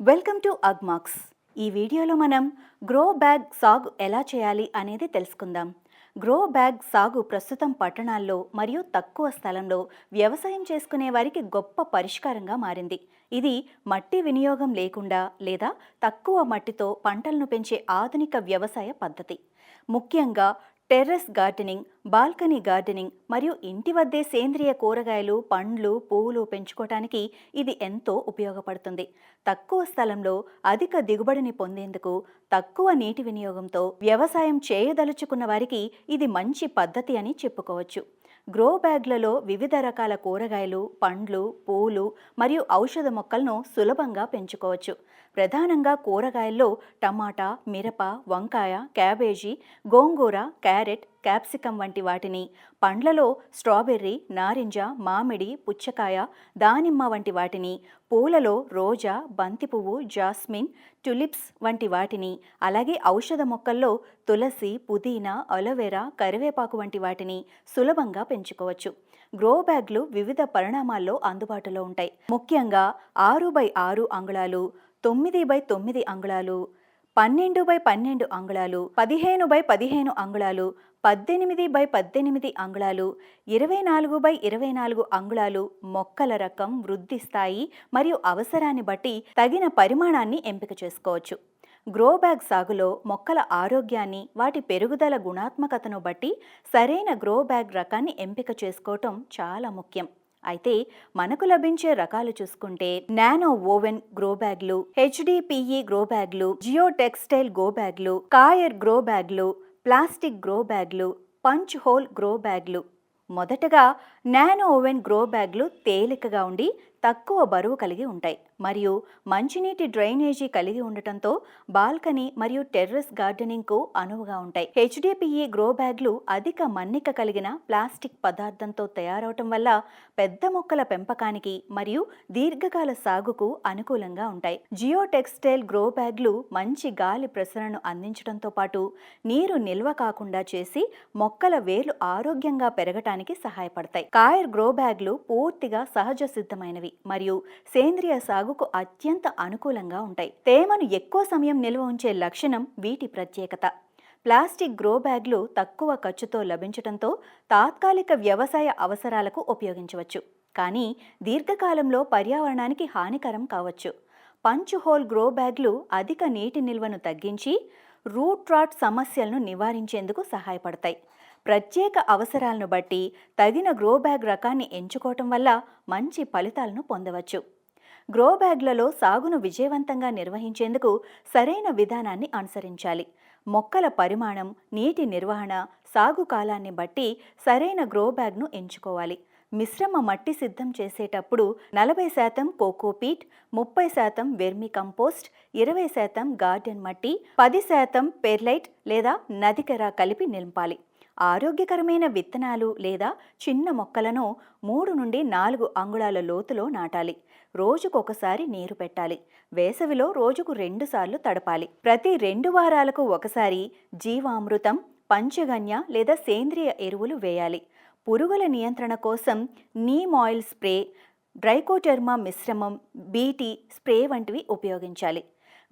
Welcome to Agmax. ఈ వీడియోలో మనం గ్రో బ్యాగ్ సాగు ఎలా చేయాలి అనేది తెలుసుకుందాం. గ్రో బ్యాగ్ సాగు ప్రస్తుతం పట్టణాల్లో మరియు తక్కువ స్థలంలో వ్యవసాయం చేసుకునే వారికి గొప్ప పరిష్కారంగా మారింది. ఇది మట్టి వినియోగం లేకుండా లేదా తక్కువ మట్టితో పంటలను పెంచే ఆధునిక వ్యవసాయ పద్ధతి. ముఖ్యంగా టెర్రస్ గార్డెనింగ్ బాల్కనీ గార్డెనింగ్ మరియు ఇంటి వద్దే సేంద్రియ కూరగాయలు పండ్లు పువ్వులు పెంచుకోవటానికి ఇది ఎంతో ఉపయోగపడుతుంది. తక్కువ స్థలంలో అధిక దిగుబడిని పొందేందుకు తక్కువ నీటి వినియోగంతో వ్యవసాయం చేయదలుచుకున్న వారికి ఇది మంచి పద్ధతి అని చెప్పుకోవచ్చు. గ్రో బ్యాగ్లలో వివిధ రకాల కూరగాయలు పండ్లు పూలు మరియు ఔషధ మొక్కలను సులభంగా పెంచుకోవచ్చు. ప్రధానంగా కూరగాయల్లో టమాటా మిరప వంకాయ క్యాబేజీ గోంగూర క్యారెట్ క్యాప్సికం వంటి వాటిని పండ్లలో స్ట్రాబెర్రీ నారింజ మామిడి పుచ్చకాయ దానిమ్మ వంటి వాటిని పూలలో రోజా బంతి పువ్వు జాస్మిన్ టులిప్స్ వంటి వాటిని అలాగే ఔషధ మొక్కల్లో తులసి పుదీనా అలోవెరా కరివేపాకు వంటి వాటిని సులభంగా పెంచుకోవచ్చు. గ్రో బ్యాగ్లు వివిధ పరిణామాల్లో అందుబాటులో ఉంటాయి. ముఖ్యంగా ఆరు బై ఆరు అంగుళాలు తొమ్మిది బై తొమ్మిది అంగుళాలు పన్నెండు బై పన్నెండు అంగుళాలు పదిహేను బై పదిహేను అంగుళాలు పద్దెనిమిది బై పద్దెనిమిది అంగుళాలు ఇరవై నాలుగు బై ఇరవై నాలుగు అంగుళాలు మొక్కల రకం వృద్ధి స్థాయి మరియు అవసరాన్ని బట్టి తగిన పరిమాణాన్ని ఎంపిక చేసుకోవచ్చు. గ్రో బ్యాగ్ సాగులో మొక్కల ఆరోగ్యాన్ని వాటి పెరుగుదల గుణాత్మకతను బట్టి సరైన గ్రో బ్యాగ్ రకాన్ని ఎంపిక చేసుకోవటం చాలా ముఖ్యం. అయితే మనకు లభించే రకాలు చూసుకుంటే నానో ఓవెన్ గ్రో బ్యాగ్లు హెచ్డిపిఈ గ్రో బ్యాగ్లు జియో టెక్స్టైల్ గ్రో బ్యాగ్లు కాయర్ గ్రో బ్యాగ్లు ప్లాస్టిక్ గ్రో బ్యాగ్లు పంచ్ హోల్ గ్రో బ్యాగ్లు. మొదటగా నానో ఓవెన్ గ్రో బ్యాగ్లు తేలికగా ఉండి తక్కువ బరువు కలిగి ఉంటాయి. మరియు మంచినీటి డ్రైనేజీ కలిగి ఉండటంతో బాల్కనీ మరియు టెర్రస్ గార్డెనింగ్కు అనువుగా ఉంటాయి. హెచ్డిపిఈ గ్రో బ్యాగ్లు అధిక మన్నిక కలిగిన ప్లాస్టిక్ పదార్థంతో తయారవటం వల్ల పెద్ద మొక్కల పెంపకానికి మరియు దీర్ఘకాల సాగుకు అనుకూలంగా ఉంటాయి. జియో టెక్స్టైల్ గ్రో బ్యాగ్లు మంచి గాలి ప్రసరణను అందించడంతో పాటు నీరు నిల్వ కాకుండా చేసి మొక్కల వేర్లు ఆరోగ్యంగా పెరగటానికి సహాయపడతాయి. కాయర్ గ్రో బ్యాగ్లు పూర్తిగా సహజ సిద్ధమైనవి. మరియు సేంద్రియ సాగుకు అత్యంత అనుకూలంగా ఉంటాయి. తేమను ఎక్కువ సమయం నిల్వ ఉంచే లక్షణం వీటి ప్రత్యేకత. ప్లాస్టిక్ గ్రో బ్యాగ్లు తక్కువ ఖర్చుతో లభించడంతో తాత్కాలిక వ్యవసాయ అవసరాలకు ఉపయోగించవచ్చు. కానీ దీర్ఘకాలంలో పర్యావరణానికి హానికరం కావచ్చు. పంచ్ హోల్ గ్రో బ్యాగ్లు అధిక నీటి నిల్వను తగ్గించి రూట్ రాట్ సమస్యలను నివారించేందుకు సహాయపడతాయి. ప్రత్యేక అవసరాలను బట్టి తగిన గ్రో బ్యాగ్ రకాన్ని ఎంచుకోవటం వల్ల మంచి ఫలితాలను పొందవచ్చు. గ్రో బ్యాగ్లలో సాగును విజయవంతంగా నిర్వహించేందుకు సరైన విధానాన్ని అనుసరించాలి. మొక్కల పరిమాణం నీటి నిర్వహణ సాగు కాలాన్ని బట్టి సరైన గ్రో బ్యాగ్ను ఎంచుకోవాలి. మిశ్రమ మట్టి సిద్ధం చేసేటప్పుడు నలభై శాతం కోకోపీట్ ముప్పై శాతం వెర్మి కంపోస్ట్ ఇరవై శాతం గార్డెన్ మట్టి పది శాతం పెర్లైట్ లేదా నదికెర కలిపి నింపాలి. ఆరోగ్యకరమైన విత్తనాలు లేదా చిన్న మొక్కలను మూడు నుండి నాలుగు అంగుళాల లోతులో నాటాలి. రోజుకొకసారి నీరు పెట్టాలి. వేసవిలో రోజుకు రెండుసార్లు తడపాలి. ప్రతి రెండు వారాలకు ఒకసారి జీవామృతం పంచగన్య లేదా సేంద్రియ ఎరువులు వేయాలి. పురుగుల నియంత్రణ కోసం నీమ్ ఆయిల్ స్ప్రే డ్రైకోటెర్మా మిశ్రమం బీటీ స్ప్రే వంటివి ఉపయోగించాలి.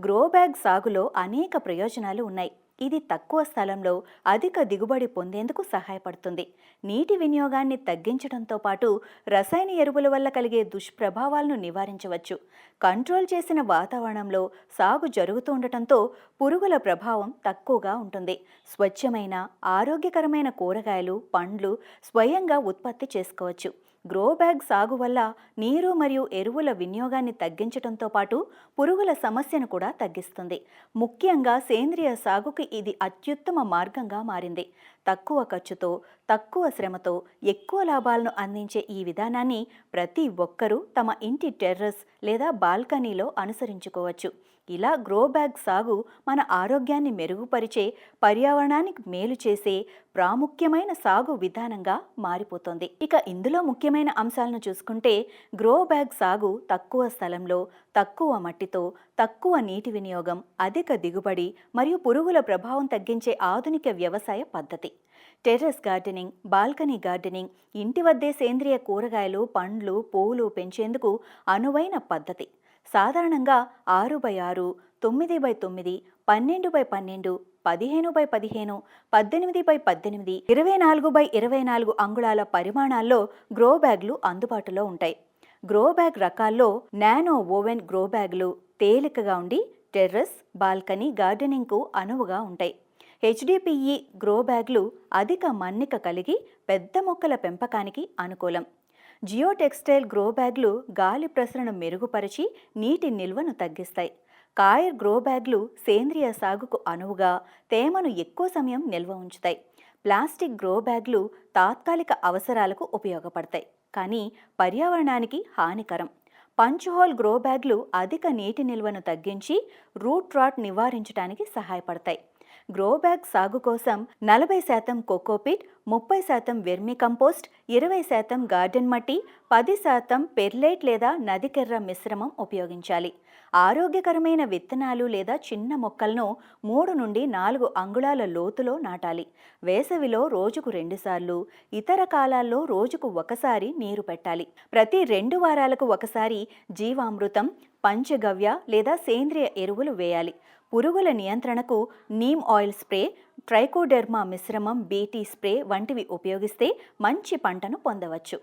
గ్రో బ్యాగ్ సాగులో అనేక ప్రయోజనాలు ఉన్నాయి. ఇది తక్కువ స్థలంలో అధిక దిగుబడి పొందేందుకు సహాయపడుతుంది. నీటి వినియోగాన్ని తగ్గించడంతో పాటు రసాయన ఎరువుల వల్ల కలిగే దుష్ప్రభావాలను నివారించవచ్చు. కంట్రోల్ చేసిన వాతావరణంలో సాగు జరుగుతూ ఉండటంతో పురుగుల ప్రభావం తక్కువగా ఉంటుంది. స్వచ్ఛమైన ఆరోగ్యకరమైన కూరగాయలు పండ్లు స్వయంగా ఉత్పత్తి చేసుకోవచ్చు. గ్రో బ్యాగ్ సాగు వల్ల నీరు మరియు ఎరువుల వినియోగాన్ని తగ్గించడంతో పాటు పురుగుల సమస్యను కూడా తగ్గిస్తుంది. ముఖ్యంగా సేంద్రియ సాగుకి ఇది అత్యుత్తమ మార్గంగా మారింది. తక్కువ ఖర్చుతో తక్కువ శ్రమతో ఎక్కువ లాభాలను అందించే ఈ విధానాన్ని ప్రతి ఒక్కరూ తమ ఇంటి టెర్రస్ లేదా బాల్కనీలో అనుసరించుకోవచ్చు. ఇలా గ్రో బ్యాగ్ సాగు మన ఆరోగ్యాన్ని మెరుగుపరిచే పర్యావరణానికి మేలు చేసే ప్రాముఖ్యమైన సాగు విధానంగా మారిపోతుంది. ఇక ఇందులో ముఖ్యమైన అంశాలను చూసుకుంటే గ్రో బ్యాగ్ సాగు తక్కువ స్థలంలో తక్కువ మట్టితో తక్కువ నీటి వినియోగం అధిక దిగుబడి మరియు పురుగుల ప్రభావం తగ్గించే ఆధునిక వ్యవసాయ పద్ధతి. టెర్రస్ గార్డెనింగ్ బాల్కనీ గార్డెనింగ్ ఇంటి వద్దే సేంద్రియ కూరగాయలు పండ్లు పువ్వులు పెంచేందుకు అనువైన పద్ధతి. సాధారణంగా ఆరు బై ఆరు తొమ్మిది బై తొమ్మిది పన్నెండు బై పన్నెండు పదిహేను బై పదిహేను పద్దెనిమిది బై పద్దెనిమిది ఇరవై నాలుగు బై ఇరవై నాలుగు అంగుళాల పరిమాణాల్లో గ్రో బ్యాగ్లు అందుబాటులో ఉంటాయి. గ్రో బ్యాగ్ రకాల్లో నానో ఓవెన్ గ్రో బ్యాగ్లు తేలికగా ఉండి టెర్రస్ బాల్కనీ గార్డెనింగ్కు అనువుగా ఉంటాయి. హెచ్డిపిఈ గ్రో బ్యాగ్లు అధిక మన్నిక కలిగి పెద్ద మొక్కల పెంపకానికి అనుకూలం. జియో టెక్స్టైల్ గ్రో బ్యాగ్లు గాలి ప్రసరణ మెరుగుపరిచి నీటి నిల్వను తగ్గిస్తాయి. కాయర్ గ్రో బ్యాగ్లు సేంద్రియ సాగుకు అనువుగా తేమను ఎక్కువ సమయం నిల్వ ఉంచుతాయి. ప్లాస్టిక్ గ్రో బ్యాగ్లు తాత్కాలిక అవసరాలకు ఉపయోగపడతాయి. కానీ పర్యావరణానికి హానికరం. పంచుహోల్ గ్రో బ్యాగ్లు అధిక నీటి నిల్వను తగ్గించి రూట్ రాట్ నివారించడానికి సహాయపడతాయి. గ్రో బ్యాగ్ సాగు కోసం నలభై శాతం కోకోపిట్ ముప్పై శాతం వెర్మి కంపోస్ట్ ఇరవై శాతం గార్డెన్ మట్టి పది శాతం పెర్లైట్ లేదా నదికెర్ర మిశ్రమం ఉపయోగించాలి. ఆరోగ్యకరమైన విత్తనాలు లేదా చిన్న మొక్కలను మూడు నుండి నాలుగు అంగుళాల లోతులో నాటాలి. వేసవిలో రోజుకు రెండుసార్లు ఇతర కాలాల్లో రోజుకు ఒకసారి నీరు పెట్టాలి. ప్రతి రెండు వారాలకు ఒకసారి జీవామృతం పంచగవ్య లేదా సేంద్రియ ఎరువులు వేయాలి. పురుగుల నియంత్రణకు నీమ్ ఆయిల్ స్ప్రే ట్రైకోడెర్మా మిశ్రమం బీటీ స్ప్రే వంటివి ఉపయోగిస్తే మంచి పంటను పొందవచ్చు.